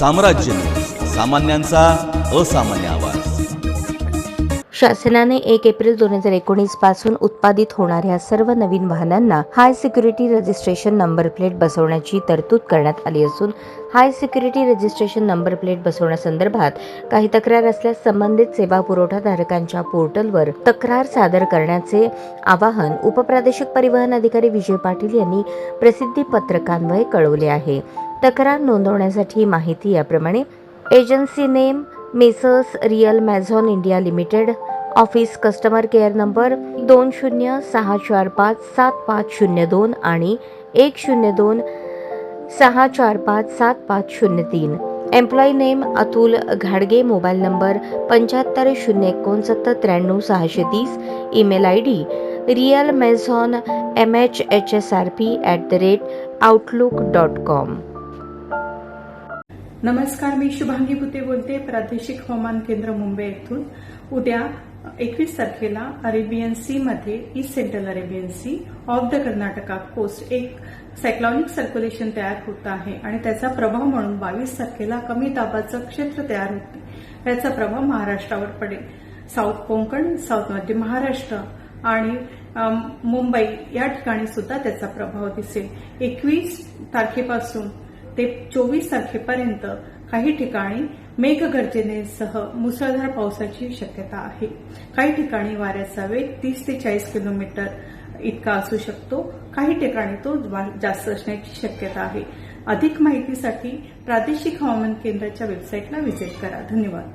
साम्राज्य सामान्यांचा असामान्य आवाज. शासनाने एक एप्रिल दोन हजार एकोणीसपासून उत्पादित होणाऱ्या सर्व नवीन वाहनांना high security registration number plate बसवण्याची तरतूद करण्यात आली असून high security registration number plate बसवण्यासंदर्भात काही तक्रार असल्यास संबंधित सेवा पुरवठाधारकांच्या पोर्टलवर तक्रार सादर करण्याचे आवाहन उपप्रादेशिक परिवहन अधिकारी विजय पाटील यांनी प्रसिद्धी पत्रकान्वये कळवले आहे. तक्रार नोंदवण्यासाठी माहिती याप्रमाणे agency name messrs real Mazon India limited office customer care number दोन शून्य सहा चार पाच सात पाच शून्य दोन आणि एक शून्य दोन सहा चार पाच सात पाच शून्य तीन. एम्प्लॉई नेम अतुल घाडगे मोबाईल नंबर पंच्याहत्तर शून्य एकोणसत्तर त्र्याण्णव सहाशे तीस. Email I D real Mazon M H H S R P at the rate Outlook dot com. नमस्कार मी शुभांगी भुते बोलते प्रादेशिक हवामान केंद्र मुंबई येथून. उद्या एकवीस तारखेला अरेबियन सी मध्ये east central Arabian sea off the Karnataka coast एक सायक्लॉनिक सर्क्युलेशन तयार होत आहे आणि त्याचा प्रभाव म्हणून बावीस तारखेला कमी दाबाचं क्षेत्र तयार होते. याचा प्रभाव महाराष्ट्रावर पडेल. साऊथ कोंकण साऊथ मध्य महाराष्ट्र आणि मुंबई या ठिकाणी सुद्धा त्याचा प्रभाव दिसेल. एकवीस तारखेपासून ते चोवीस तारखेपर्यंत काही ठिकाणी मेघगर्जनेसह मुसळधार पावसाची शक्यता आहे. काही ठिकाणी वाऱ्याचा वेग तीस ते चाळीस किलोमीटर इतका असू शकतो. काही ठिकाणी तो जास्त असण्याची शक्यता आहे. अधिक माहितीसाठी प्रादेशिक हवामान केंद्राच्या वेबसाईटला व्हिजिट करा. धन्यवाद.